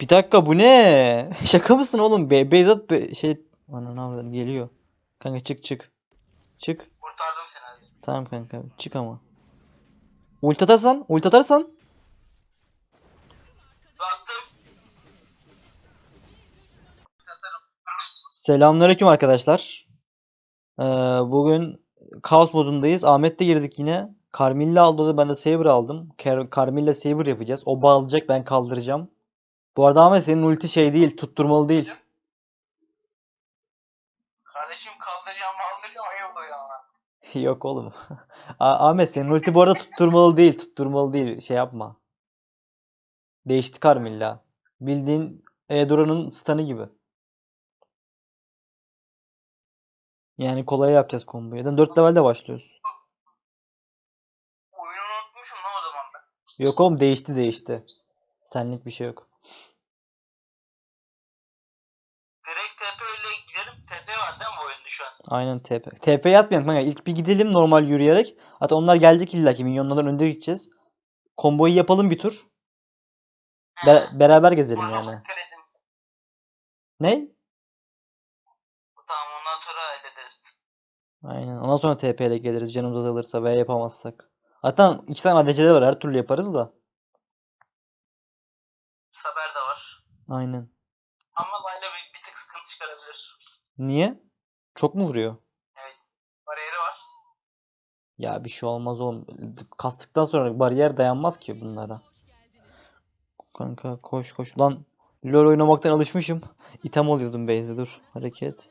Bir dakika bu ne? Şaka mısın oğlum? Be Beyzat be şey ana ne yapalım geliyor. Kanka çık çık. Çık. Kurtardım seni hadi. Tamam kanka çık ama. Ult atarsan, ult atarsan. Selamünaleyküm arkadaşlar. Ee, bugün Kaos modundayız. Ahmet'te girdik yine. Carmilla aldı ben de Saber aldım. Car Carmilla Saber yapacağız. O bağlayacak ben kaldıracağım. Bu arada Ahmet senin ulti şey değil, tutturmalı değil. Kardeşim kaldıracağım aldıracağım ayıp oluyor ama. Yok oğlum. Ah- Ahmet senin ulti bu arada tutturmalı değil, tutturmalı değil. Şey yapma. Değişti Carmilla. Bildiğin Eudora'nın stun'ı gibi. Yani kolay yapacağız komboyu. Yani 4 levelde başlıyoruz. Oyunu unutmuşum ne o zaman ben. Yok oğlum değişti değişti. Senlik bir şey yok. Direkt TP ile gidelim. TP var değil mi bu oyunda şu an? Aynen TP. TP'ye atmayalım kanka. İlk bir gidelim normal yürüyerek. Hatta onlar gelecek illa ki minyonlardan önde gideceğiz. Komboyu yapalım bir tur. Be- beraber gezelim Bana yani. dikkat edin. Ne? Tamam ondan sonra hallederiz. Aynen. Ondan sonra TP ile geliriz canımız azalırsa veya yapamazsak. Hatta iki tane ADC'de var her türlü yaparız da. Saber de var. Aynen. Ama Layla bir, bir tık sıkıntı çıkarabilir. Niye? Çok mu vuruyor? Bariyeri var. Ya bir şey olmaz oğlum. Kastıktan sonra bariyer dayanmaz ki bunlara. Kanka koş koş. Lan LoL oynamaktan alışmışım. İtem oluyordum base'de dur. Hareket.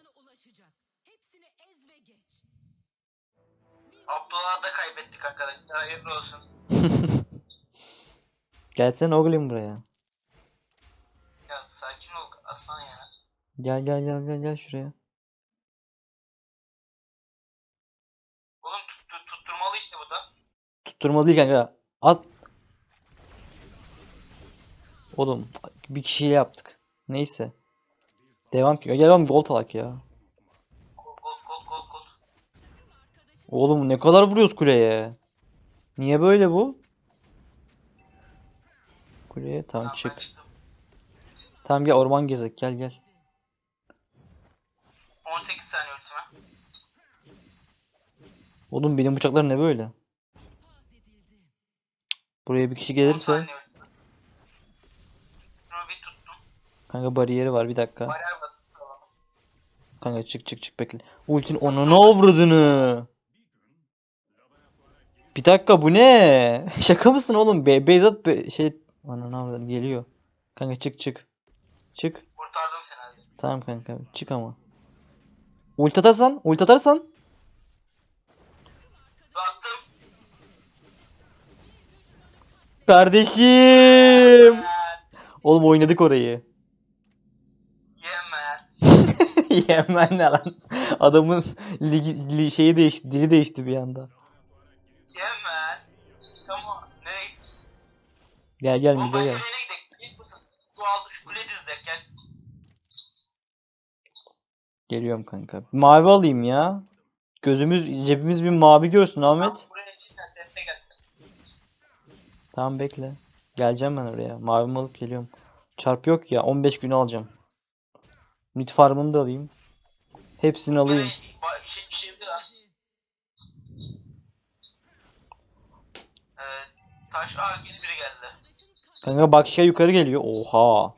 Abdullah'ı da kaybettik arkadaşlar. Hayırlı olsun. Gelsene oğlum buraya. Ya sakin ol aslan ya. Gel gel gel gel gel şuraya. Oğlum tut, tut- tutturmalı işte bu da. Tutturmalı değil kanka. At. Oğlum bir kişiyle yaptık. Neyse. Devam ki. Gel oğlum gol alak ya. Oğlum ne kadar vuruyoruz kuleye. Niye böyle bu? Kuleye ben çık. Tamam gel orman gezek gel gel. 18 saniye ultime. Oğlum benim bıçaklar ne böyle? Buraya bir kişi 10 gelirse kanka bariyeri var bir dakika. Bariyer. Kanka çık çık çık bekle. Ultin onu ne avradını? Bir dakika bu ne? Şaka mısın oğlum? Be Beyzat be şey ana ne avradını geliyor. Kanka çık çık. Çık. Kurtardım seni hadi. Tamam kanka çık ama. Ult atarsan, ult atarsan. Attım. Kardeşim. Oğlum oynadık orayı. Yeah man. Yemen ne lan? Adamın ligi, li- şeyi değişti, dili değişti bir anda. Come on. Nereye Gel gel Oğlum mid'e başka gel. bir yere gidelim. Git bakın. Su aldı şu kule düzlek gel. Geliyorum kanka. Mavi alayım ya. Gözümüz, cebimiz bir mavi görsün Ahmet. Buraya çıkar teste gel. Tamam bekle. Geleceğim ben oraya. Mavimi alıp geliyorum. Çarp yok ya. 15 gün alacağım. Mid farmını da alayım. Hepsini alayım. Şey, şeydi lan. Ee, taş ağ gibi biri geldi. Kanka bak şey yukarı geliyor. Oha.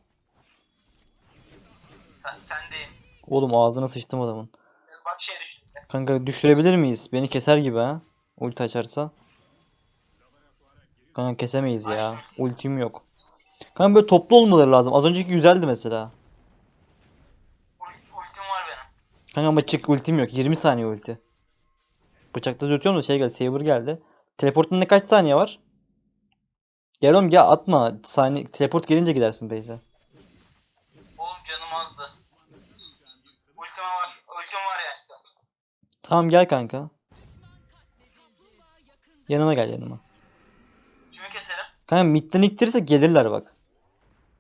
Sen, sendeyim. Oğlum ağzına sıçtım adamın. Bak şey düştü. Kanka düşürebilir miyiz? Beni keser gibi ha. Ulti açarsa. Kanka kesemeyiz ya. Ultim yok. Kanka böyle toplu olmaları lazım. Az önceki güzeldi mesela. Ul- ultim var benim. Kanka ama çık ultim yok. 20 saniye ulti. Bıçakta dürtüyorum da şey geldi. Saber geldi. Teleportun ne kaç saniye var? Gel oğlum ya atma. Saniye, teleport gelince gidersin base'e. Oğlum canım azdı. Ultim var. Ultim var ya. Tamam gel kanka. Yanıma gel yanıma. Kimi keselim? Kanka midden iktirirse gelirler bak.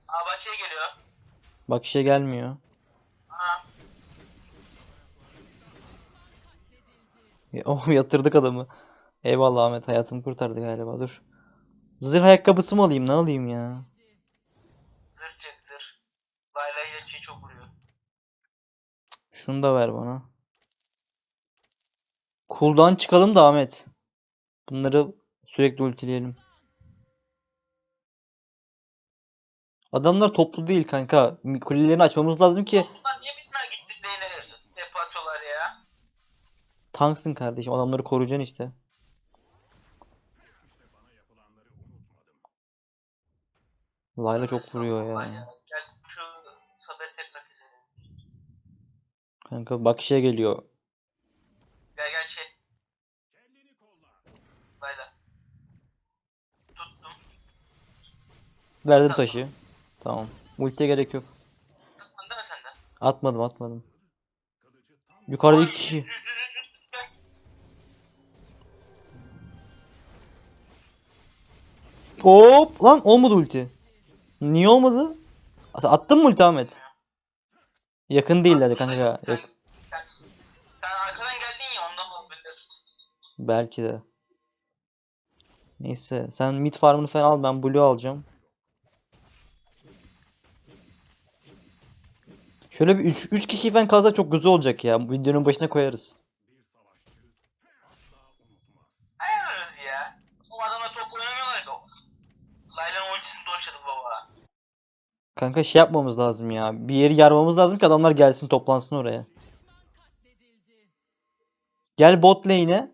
Aa bahçeye geliyor. Bak işe gelmiyor. Aha. Ya- Oh yatırdık adamı. Eyvallah Ahmet hayatımı kurtardı galiba dur. Zırh ayakkabısı mı alayım ne alayım ya? Zırh çık zırh. Layla şey çok vuruyor. Şunu da ver bana. Cooldown çıkalım da Ahmet. Bunları sürekli ultileyelim. Adamlar toplu değil kanka. Kulelerini açmamız lazım ki Bunlar niye bitmez gittik lane'e tepe atıyorlar ya? tanksın kardeşim. Adamları koruyacaksın işte. Layla çok vuruyor ya. Kanka bakışa geliyor. Gel gel şey. Layla. Tuttum. Verdim taşı. Tamam. Ultiye gerek yok. Tuttun değil mi sen de? Atmadım atmadım. Yukarıda iki kişi. Hop! Lan olmadı ulti. Niye olmadı? At- Attın mı ulti Ahmet? Yakın değillerdi kanka. Sen, Yok. sen, sen arkadan geldin ya ondan olabilir. Belki de. Neyse. Sen mid farmını falan al. Ben blue alacağım. Şöyle bir 3 3 kişi falan kalsa çok güzel olacak ya. Bu Videonun başına koyarız. Ayarlarız ya. O adamla top oynamıyorlar ki. Layla'nın ultisini doşladı baba. Kanka şey yapmamız lazım ya. Bir yeri yarmamız lazım ki adamlar gelsin toplansın oraya. Gel bot lane'e.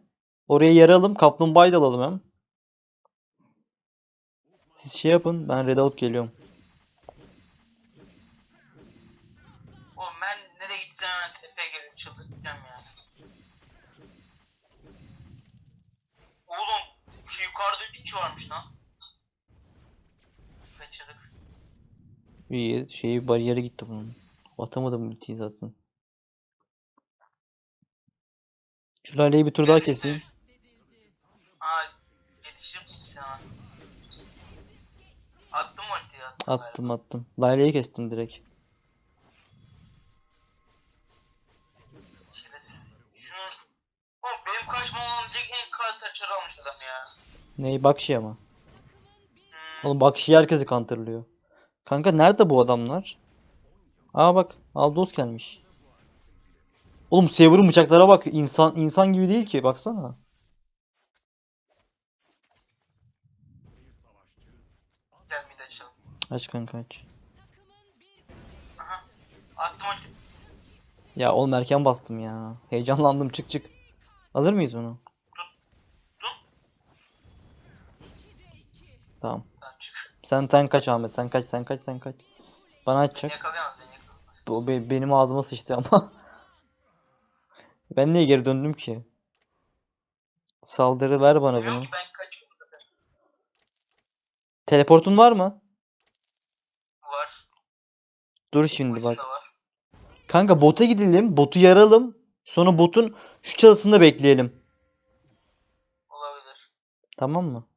Oraya yaralım. Kaplumbağayı da alalım hem. Siz şey yapın. Ben redout geliyorum. Oğlum ben nereye gideceğim hemen tepeye gelip çıldıracağım ya. Oğlum şu bir kişi varmış lan. Kaçırdık. İyi. Şeyi bariyere gitti bunun. Atamadım ultiyi zaten. Şu laleyi bir tur daha keseyim. Aa yetişim ya. Attım ultiyi attım. Attım attım. Laleyi kestim direkt. Neyi? Bakşi ama. Hmm. Oğlum Bakşi herkesi counterlıyor. Kanka nerede bu adamlar? Aa bak. Aldos gelmiş. Oğlum Saber'ın bıçaklara bak. İnsan insan gibi değil ki. Baksana. Aç kanka aç. Ya oğlum erken bastım ya. Heyecanlandım çık çık. Alır mıyız onu? Tamam. Tamam çık. Sen sen kaç Ahmet. Sen kaç sen kaç sen kaç. Bana Beni açacak. yakalayamaz beni yakalayamaz. O be- benim ağzıma sıçtı ama. Ben niye geri döndüm ki? Saldırı ver bana bunu. ki ben kaçıyorum zaten. Teleportun var mı? Var. Dur şimdi bak. var. Kanka bota gidelim. Botu yaralım. Sonra botun şu çalısında bekleyelim. Olabilir. Tamam mı?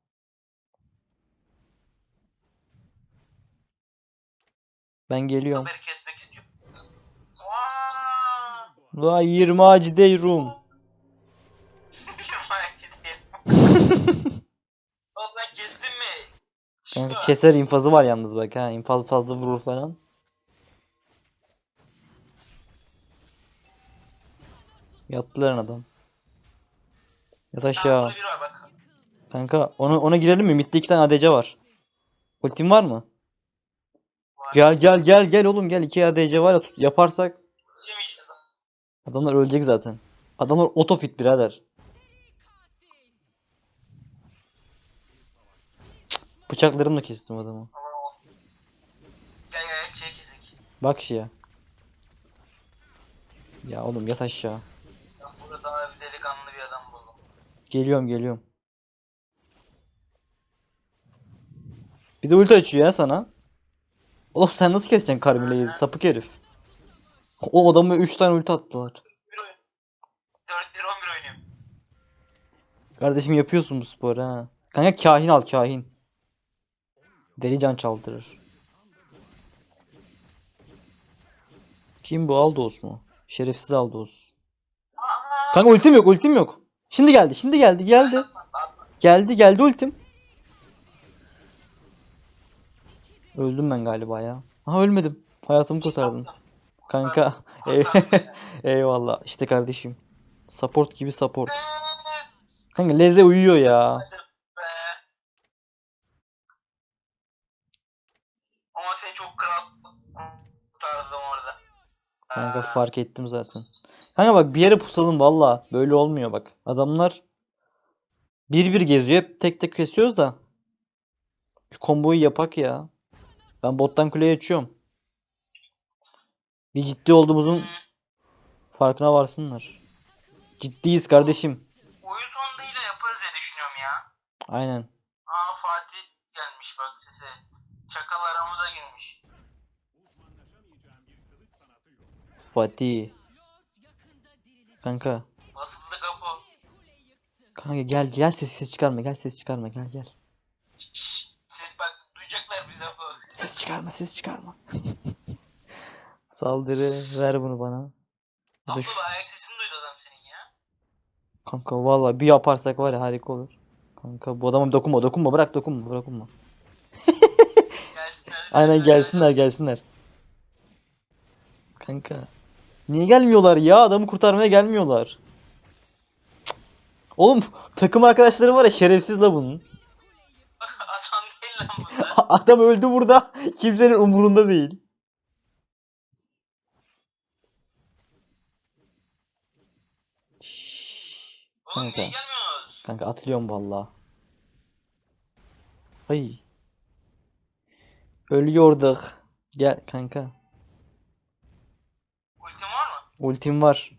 Ben geliyorum. Saberi kesmek istiyorum. La 20 acide mi? Kanka keser infazı var yalnız bak ha. İnfaz fazla vurur falan. Yattılar adam. Yat aşağı. Kanka ona ona girelim mi? Mid'de iki tane ADC var. Ultim var mı? Gel gel gel gel oğlum gel. İki ADC var ya tut- yaparsak adamlar ölecek zaten. Adamlar otofit birader. Cık, Bıçaklarımla kestim adamı. Bak şia. Ya oğlum yat aşağı. Geliyorum geliyorum. Bir de ulti açıyor ya sana. Oğlum sen nasıl keseceksin Carmilla'yı? Sapık herif. O adamı 3 tane ulti attılar. Bir oyun. 4-1-11 oynuyorum. Kardeşim yapıyorsun bu sporu ha. Kanka kahin al kahin. Deli can çaldırır. Kim bu Aldos mu? Şerefsiz Aldos. Kanka ultim yok ultim yok. Şimdi geldi şimdi geldi geldi. Geldi geldi ultim. Öldüm ben galiba ya. Aha ölmedim. Hayatımı kurtardın. Kanka. ey- Eyvallah. İşte kardeşim. Support gibi support. Kanka Leze uyuyor ya. Be. Ama seni çok kral kurtardım orada. Kanka Aa, fark ettim zaten. Kanka bak bir yere pusalım valla. Böyle olmuyor bak. Adamlar bir bir geziyor. Hep tek tek kesiyoruz da. Şu komboyu yapak ya. Ben bottan kuleye açıyorum. Bir ciddi olduğumuzun farkına varsınlar. Ciddiyiz kardeşim. Oyun sonunda yaparız diye düşünüyorum ya. Aynen. Aa Fatih gelmiş bak size. Çakal aramıza girmiş. Fatih. Kanka. Basıldı kapı. Kanka gel gel ses ses çıkarma. Gel ses çıkarma. Gel gel. Şşş, Siz bak duyacaklar bize bu. Ses çıkarma ses çıkarma. Saldırı ver bunu bana. Şu- Abdullah ayak sesini duydu adam senin ya. Kanka valla bir yaparsak var ya harika olur. Kanka bu adama dokunma dokunma bırak dokunma dokunma. Gelsinler. Aynen gelsinler gelsinler. Kanka. Niye gelmiyorlar ya? Adamı kurtarmaya gelmiyorlar. Cık. Oğlum takım arkadaşları var ya şerefsiz la bunun. Adam değil lan bunlar. Adam öldü burada. Kimsenin umurunda değil. Oğlum niye Kanka. gelmiyorsunuz? Kanka atlıyorum valla. Ay. Ölüyorduk. Gel kanka. Ultim var mı? Ultim var.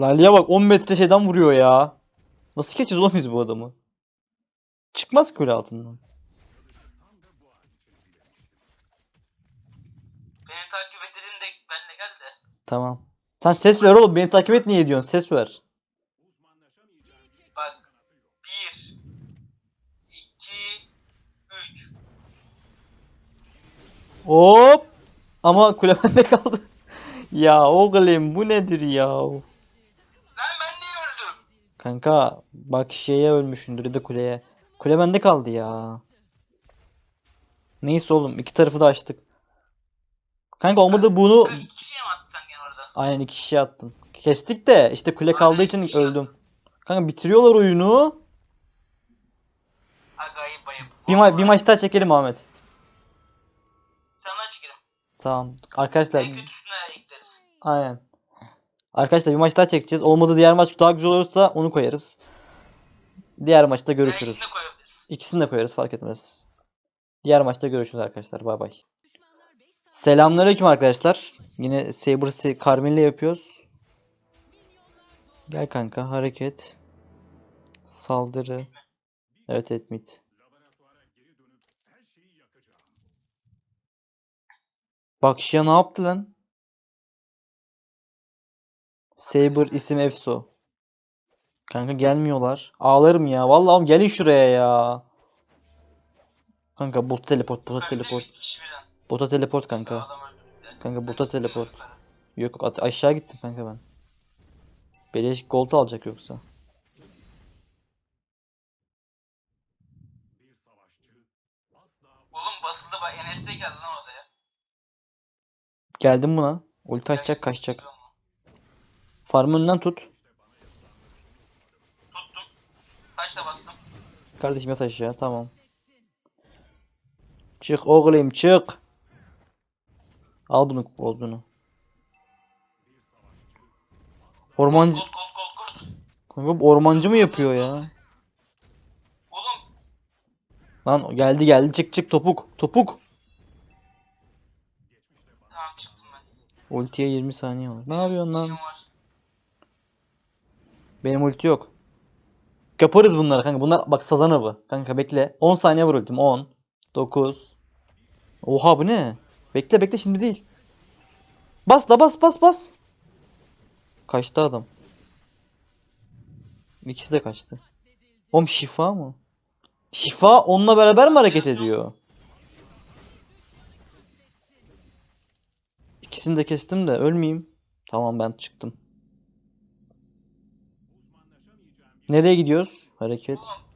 Lali'ye bak 10 metre şeyden vuruyor ya. Nasıl geçeceğiz oğlum biz bu adamı? Çıkmaz kule altından. Beni takip et dedin de benle gel de. Tamam. Sen ses ver oğlum. Beni takip et niye diyorsun? Ses ver. Bak. Bir. iki, Üç. Hop. Ama kule bende kaldı. Ya oğlum bu nedir ya? Lan ben niye öldüm? Kanka bak şeye ölmüşsündür ya da kuleye. Kule bende kaldı ya. Neyse oğlum iki tarafı da açtık. Kanka olmadı bunu Kaç kişiye mi attın sen gene orada? aynen iki kişi attım. Kestik de işte kule kaldığı için öldüm. Kanka bitiriyorlar oyunu. Aga ayıp. Bir, ma- bir maç daha çekelim Ahmet. Sana çekelim. Tamam. Arkadaşlar En kötüsüne ekleriz. aynen. Arkadaşlar bir maç daha çekeceğiz. Olmadı diğer maç daha güzel olursa onu koyarız. Diğer maçta görüşürüz. ikisini de koyabiliriz. İkisini de koyarız fark etmez. Diğer maçta görüşürüz arkadaşlar. Bay bay. Selamünaleyküm arkadaşlar. Yine Saber Se- Carmin'le yapıyoruz. Gel kanka hareket. Saldırı. Evet etmit. Bak Şia ne yaptı lan? Saber isim Efso. Kanka gelmiyorlar. Ağlarım ya. Vallahi oğlum gelin şuraya ya. Kanka bot teleport, bota teleport. Bota teleport kanka. Kanka bota teleport. Yok yok aşağı gittim kanka ben. Beleş gold alacak yoksa. Oğlum basıldı bak Enes de geldi lan odaya. Geldim buna. Ulti açacak kaçacak. Farmı önünden tut. Tuttum. Taşla bastım. Kardeşim yat aşağı tamam. Çık oğlum çık. Al bunu olduğunu. Ormancı kanka ormancı mı yapıyor ya? Oğlum Lan geldi geldi çık çık topuk topuk. tamam çıktım ben. Ultiye 20 saniye var. Ne yapıyorsun lan? Benim ulti yok. Yaparız bunları kanka. Bunlar bak sazan avı. Kanka bekle. 10 saniye var ultim. 10 9 Oha bu ne? Bekle bekle şimdi değil. Bas la bas bas bas. Kaçtı adam. İkisi de kaçtı. Oğlum şifa mı? Şifa onunla beraber mi hareket ediyor? İkisini de kestim de ölmeyeyim. Tamam ben çıktım. Nereye gidiyoruz? Hareket. Bayağı.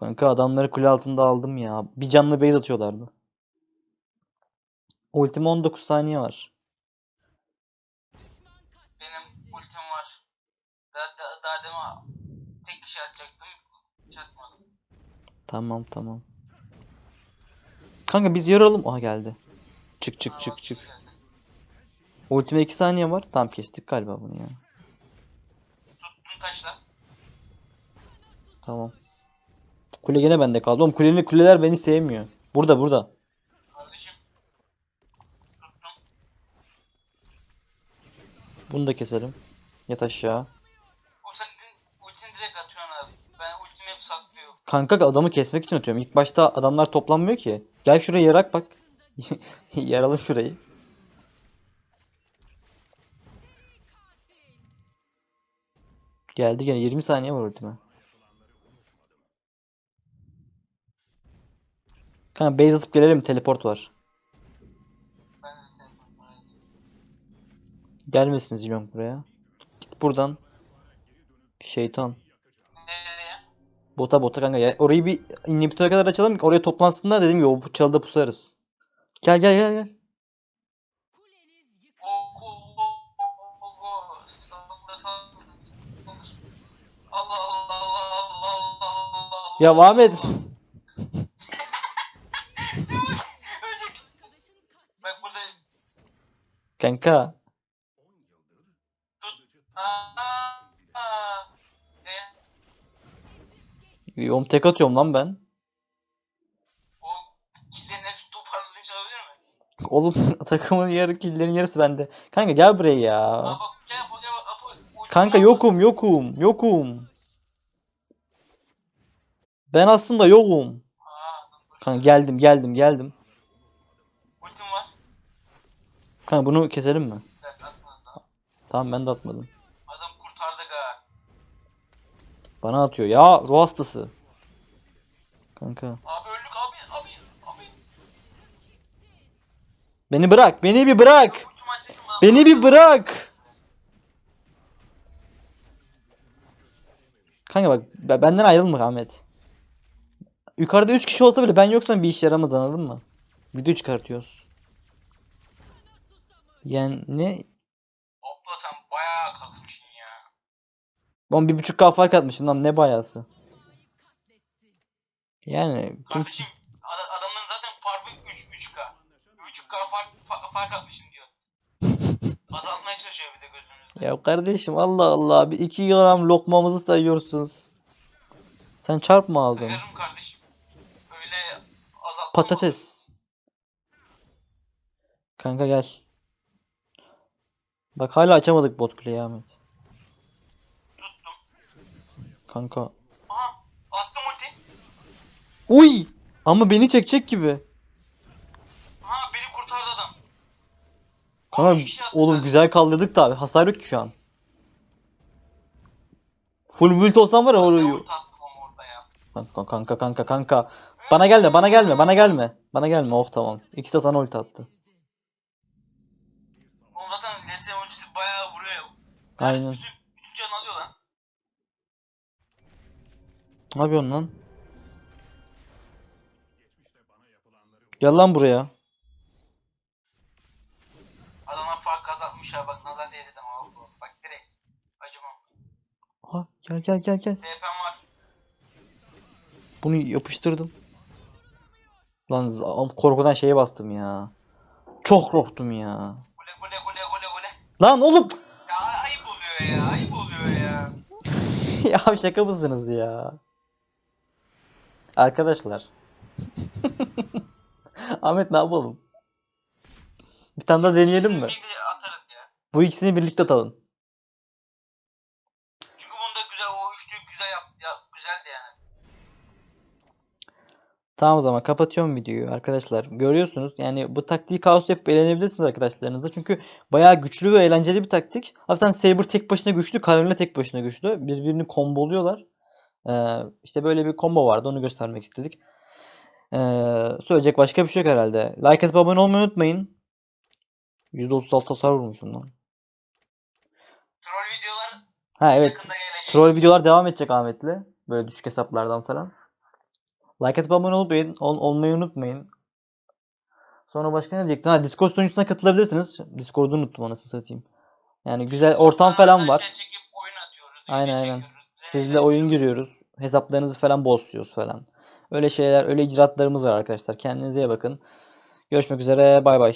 Kanka adamları kule altında aldım ya. Bir canlı base atıyorlardı. Ultim 19 saniye var. Benim ultim var. Daha, daha, daha demin tek kişi atacaktım. Çatmadım. Tamam tamam. Kanka biz yaralım. Aha geldi. Çık çık çık çık. Ultime 2 saniye var. Tamam kestik galiba bunu ya. Tuttum taşla. Tamam. Kule gene bende kaldı. Oğlum kulenin kuleler beni sevmiyor. Burada burada. Kardeşim. Tuttum. Bunu da keselim. Yat aşağı. Ultini direkt atıyorsun abi. Ben ultimi hep saklıyorum. Kanka adamı kesmek için atıyorum. İlk başta adamlar toplanmıyor ki. Gel şuraya yarak bak. Yaralım şurayı. Geldi gene 20 saniye var ultime. Kanka base atıp gelelim teleport var. Gelmesin Zilong buraya. Git buradan. Şeytan. Bota bota kanka ya. Orayı bir inhibitöre kadar açalım oraya toplansınlar dediğim gibi o çalıda pusarız. Gel gel gel gel. Ya Ahmet. Kanka. Yom tek atıyorum lan ben. O killerin hepsi toparlanmış olabilir mi? Oğlum takımın yarı killerin yarısı bende. Kanka gel buraya ya. Aa Kanka yokum yokum yokum. Ben aslında yokum. Aa. Kanka geldim geldim geldim. Ultim var. Kanka bunu keselim mi? Evet. Tamam ben de atmadım. Adam kurtardık ha. Bana atıyor. Ya ruh hastası. Kanka. Abi Beni bırak. Beni bir bırak. Beni bir bırak. Kanka bak be- benden ayrılma Ahmet. Yukarıda 3 kişi olsa bile ben yoksam bir iş yaramadı anladın mı? Video çıkartıyoruz. Yani ne? Abla sen bayağı kasmışsın ya. Ben bir buçuk K fark atmışım lan ne bayası. Yani. Kardeşim fark, fa- fark atmışsın diyor. Azaltmaya çalışıyor bir de gözümüzde. Ya kardeşim Allah Allah bir 2 gram lokmamızı sayıyorsunuz. Sen çarp mı aldın? Severim kardeşim. Öyle azaltma Patates. Kanka gel. Bak hala açamadık bot kuleyi Ahmet. Tuttum. Kanka. Aha attım ulti. Uy! Ama beni çekecek gibi. Aha beni kurtardı adam. Kanka attı oğlum güzel kaldırdık da abi. Hasar yok ki şu an. Full build olsam var ya orayı. Kanka kanka kanka kanka. Bana gelme bana gelme bana gelme. Bana gelme oh tamam. İkisi de sana ulti attı. Oğlum zaten LSM ultisi bayağı vuruyor ya. Aynen. Bütün, bütün can alıyor lan. Ne yapıyorsun lan? Gel lan buraya. Adama fark kazanmış ha bak nazar değdi de ama bak direkt. Acımam. Ha gel gel gel gel. TP'm var. Bunu yapıştırdım. Lan korkudan şeye bastım ya. Çok korktum ya. Gole gole gole gole gole. Lan oğlum. Ya ay- ayıp oluyor ya ayıp oluyor ya. ya şaka mısınız ya? Arkadaşlar. Ahmet ne yapalım? Bir tane daha deneyelim mi? İkisini birlikte atarız ya. Bu ikisini birlikte atalım. Çünkü bunda güzel o üçlü güzel yap, ya, güzeldi yani. Tamam o zaman kapatıyorum videoyu arkadaşlar. Görüyorsunuz yani bu taktiği kaos yapıp eğlenebilirsiniz arkadaşlarınızla. Çünkü bayağı güçlü ve eğlenceli bir taktik. Hafiften Saber tek başına güçlü, Karolina tek başına güçlü. Birbirini komboluyorlar. Ee, işte böyle bir combo vardı onu göstermek istedik. Ee, söyleyecek başka bir şey yok herhalde. Like atıp abone olmayı unutmayın. %36 hasar vurmuşum lan. Troll videolar Ha evet. Troll videolar devam edecek Ahmet'le. Böyle düşük hesaplardan falan. Like atıp abone olmayı, ol- olmayı unutmayın. Sonra başka ne diyecektim? Ha Discord sunucusuna katılabilirsiniz. Discord'u unuttum anasını satayım. Yani güzel ortam falan var. Aynen, aynen. Sizle oyun giriyoruz. Hesaplarınızı falan bossluyoruz falan. Öyle şeyler, öyle icraatlarımız var arkadaşlar. Kendinize iyi bakın. Görüşmek üzere. Bay bay.